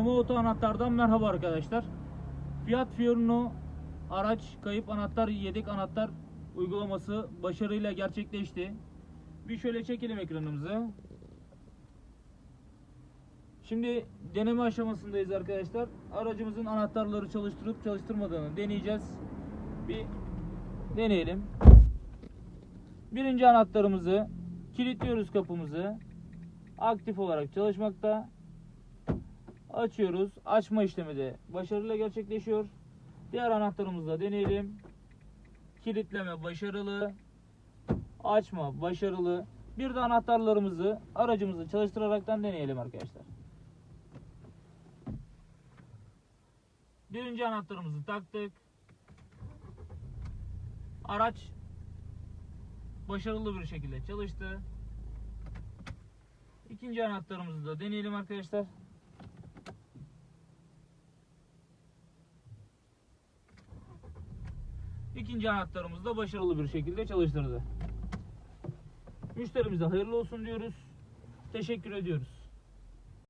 Soma Oto Anahtar'dan merhaba arkadaşlar. Fiat Fiorino araç kayıp anahtar yedek anahtar uygulaması başarıyla gerçekleşti. Bir şöyle çekelim ekranımızı. Şimdi deneme aşamasındayız arkadaşlar. Aracımızın anahtarları çalıştırıp çalıştırmadığını deneyeceğiz. Bir deneyelim. Birinci anahtarımızı kilitliyoruz kapımızı. Aktif olarak çalışmakta. Açıyoruz. Açma işlemi de başarıyla gerçekleşiyor. Diğer anahtarımızı da deneyelim. Kilitleme başarılı. Açma başarılı. Bir de anahtarlarımızı aracımızı çalıştıraraktan deneyelim arkadaşlar. Birinci anahtarımızı taktık. Araç başarılı bir şekilde çalıştı. İkinci anahtarımızı da deneyelim arkadaşlar. İkinci anahtarımız da başarılı bir şekilde çalıştırdı. Müşterimize hayırlı olsun diyoruz. Teşekkür ediyoruz.